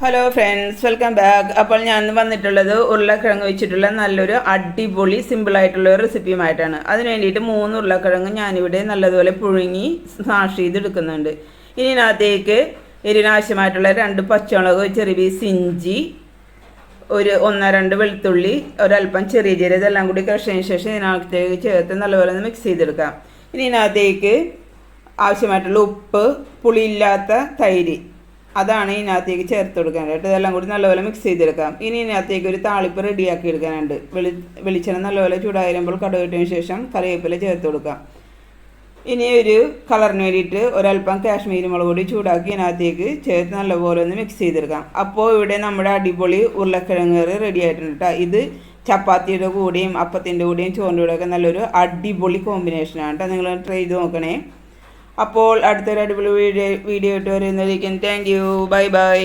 Hello friends welcome back അപ്പോൾ ഞാൻ വന്നിട്ടുള്ളത് ഉരുളക്കിഴങ്ങ് വെച്ചിട്ടുള്ള നല്ലൊരു അടിപൊളി സിമ്പിളായിട്ടുള്ള ഒരു റെസിപ്പിയുമായിട്ടാണ് അതിന് വേണ്ടിയിട്ട് മൂന്ന് ഉരുളക്കിഴങ്ങ് ഞാനിവിടെ നല്ലതുപോലെ പുഴുങ്ങി സ്മാഷ് ചെയ്തെടുക്കുന്നുണ്ട്. ഇനി ഇതിനകത്തേക്ക് എരിനാവശ്യമായിട്ടുള്ള രണ്ട് പച്ചമുളക് ചെറിയ പീസ് ഇഞ്ചി ഒരു ഒന്നോ രണ്ട് വെളുത്തുള്ളി ഒരല്പം ചെറിയ ജീരക ഇതെല്ലാം കൂടി കഷ്ണതിന് ശേഷം ഇതിനകത്തേക്ക് ചേർത്ത് നല്ലപോലെ ഒന്ന് മിക്സ് ചെയ്തെടുക്കാം. ഇനി ഇതിനകത്തേക്ക് ആവശ്യമായിട്ടുള്ള ഉപ്പ് പുളിയില്ലാത്ത തൈര്. അതാണ് ഇതിനകത്തേക്ക് ചേർത്ത് കൊടുക്കാനായിട്ട്. ഇതെല്ലാം കൂടി നല്ലപോലെ മിക്സ് ചെയ്തെടുക്കാം. ഇനി ഇതിനകത്തേക്ക് ഒരു താളിപ്പ് റെഡിയാക്കി എടുക്കാനുണ്ട്. വെളി വെളിച്ചെണ്ണ നല്ലപോലെ ചൂടായി വരുമ്പോൾ കടുകിട്ടതിന് ശേഷം കറിവേപ്പില ചേർത്ത് കൊടുക്കാം. ഇനി ഒരു കളറിന് വേണ്ടിയിട്ട് ഒരല്പം കാശ്മീരി മുളക് പൊടി ചൂടാക്കി ഇതിനകത്തേക്ക് ചേർത്ത് നല്ലപോലെ ഒന്ന് മിക്സ് ചെയ്തെടുക്കാം. അപ്പോൾ ഇവിടെ നമ്മുടെ അടിപൊളി ഉരുളക്കിഴങ്ങ് കറി റെഡി ആയിട്ടുണ്ട് കേട്ടോ ഇത് ചപ്പാത്തിയുടെ കൂടെയും അപ്പത്തിന്റെ കൂടെയും ചോറിന്റെ കൂടെയൊക്കെ നല്ലൊരു അടിപൊളി കോമ്പിനേഷനാണ് കേട്ടോ നിങ്ങൾ ട്രൈ ചെയ്ത് നോക്കണേ. അപ്പോൾ അടുത്തൊരു അടിപൊളി വീഡിയോ വീഡിയോ ഇട്ട് വരുന്നതായിരിക്കും. Thank you bye bye